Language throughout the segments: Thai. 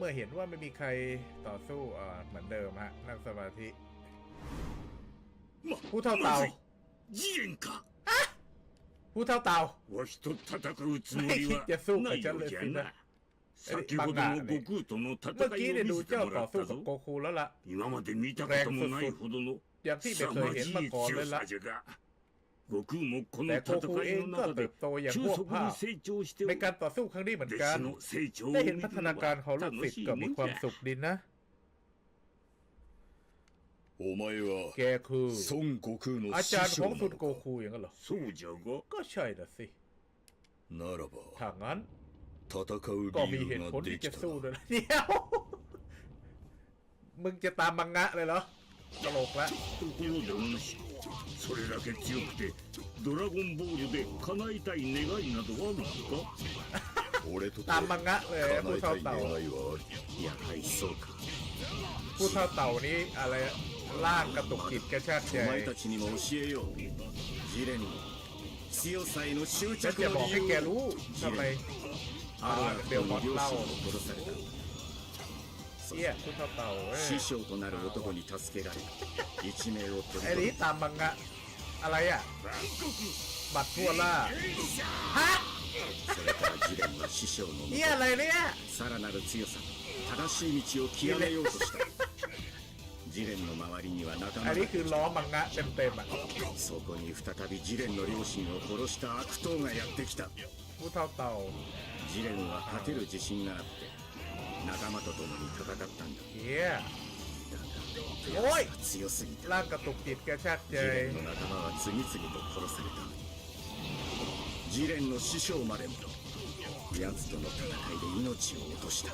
มื่อเห็นว่าไม่มีใครต่อสู้เอ่อเหมือนเดิมฮะนั่งสมาธิ ま、 ผู้เท่าเต่า 次元か ผู้เท่าเต่า わしと戦うつもりはいやそうかないようじゃじゃあな先ほどの悟空との เมื่อ 戦 กี้ い เนี่ย を ดู 見せて เจ้า も ต่ ら อ っ สู้ た กับ ぞ โกคูแล้วล่ะ 今まで見たこともないほどのอย่างที่ไม่เคย 凄ま เห็น じ มาย ก่อนเลยละ 強さじゃが 悟空もこの แต่โก 戦 คูเอย ง の ก็ 中 เติ で บโตอย่าง 急 พวก 速 ภา に พ 成長して ในการต่อสู้ครั้งนี้เหมือนกัน 弟子の成長を ได้ 見 เห็น る พัฒ の นาการ は ของลูกศิษ 楽 ย์ しい ก็ も มี ん ความ じゃ สุขดีนะ お前は แกคือ 孫悟空の อา 師 จารย์ข 匠 อง な สุน の โก か คูอย่างนั้นเหรอ そうじゃが ก็ใช่นะสิ ならば ถ้างั้น 戦う ก็มี 理 เห 由 ตุ が ผล で ที่ き จะ た สู้ な ด้วยนะเดี๋ยว มึงจะตามมังงะเลยเหรอตลกละ ところでお主それ だけ強くてドラゴンボールで叶えたい願いなどあるのか俺とて ตามมังงะเลย 叶 ผู้ え เท่า たい願 เต่าย はあるやはりそうか ผู้เท่าเต่านี้อะไรล่างกระตุกจิตกระชากใจ お前たちにも教えようジレンの強さへの執 ฉัน 着 จะ の บอก 理 ให้ 由 แกรู้ทำไม ある悪 เดี๋ยว 党 บอ に ส 両 เล่า 親を殺された เอี้ยผู้เท่าเต่าเว้ย 師匠となる男に助けられ一命を取 ไอ้ り นี้ 留め ตามมังงะ อะไรอ่ะ บัตรทั่วล่าฮะ それからジレンは師匠のも เอี้ยอะไรเนี่ย とさらなる強さ正しい道を極めようとしたジレンの周りには仲 อั 間 น が นี้คือล้อมังงะเต็มๆอ่ะ そこに再びジレンの両親を殺した悪党がやってきた ผู้เท่าเต่า ジレンは勝てる自信があって仲間と共に戦ったんだ เ อี้ย だ โอ้ย が強すぎた ร่างกระตุกจิตกระชากใจ ジレンの仲間は次々と殺されたジレンの師匠までも奴との戦いで命を落とした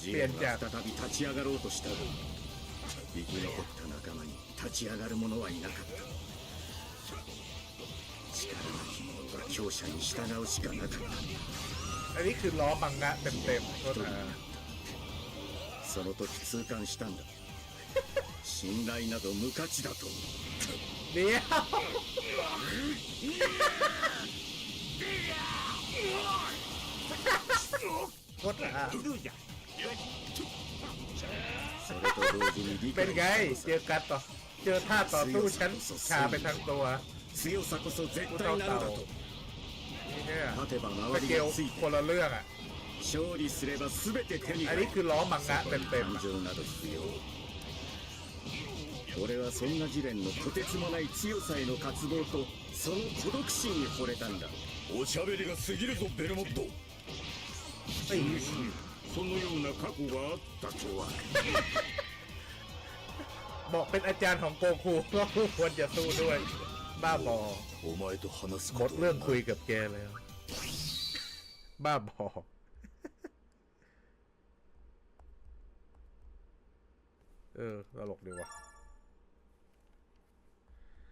ジレンは再び立ち上がろうとしたが生き残った仲間に立ち上がる者はいなかった力なき者は強者に従うしかなかった อันนี้คือล้อมังงะเต็มๆโทษ 一人に นะ なったその時痛感したんだ 信頼など無価値だと เดี๋ยวโคตรอ่ะ それと同時に理 เป็น 解 ไง เจอกันต่อ เจอท่าต่อสู้ฉันชาไปทั้งตัว 強さこそ絶 ผู้ 対 เท่า なの เต่า だと นี่เนี่ย 勝てば ส 周り เกล がついて คนละเรื่องอ่ะ 勝利すれば全て手に อัน 入 นี้ る คือล้อมังงะ そこ เต็ に ม 感情など不要 俺はそんな試練のとてつもない強さへの渇望とその孤独心に惚れたんだおしゃべりが過ぎるぞベルモットそのような過去があったとは ๆบอกเป็นอาจารย์ของโกคูก็ควรจะสู้ด้วย บ้าบอ お前と話す หม こ ด と เรื่ は อง な คุย い กับแกแล้ว บ้าบอ เออตลกดีว่ะ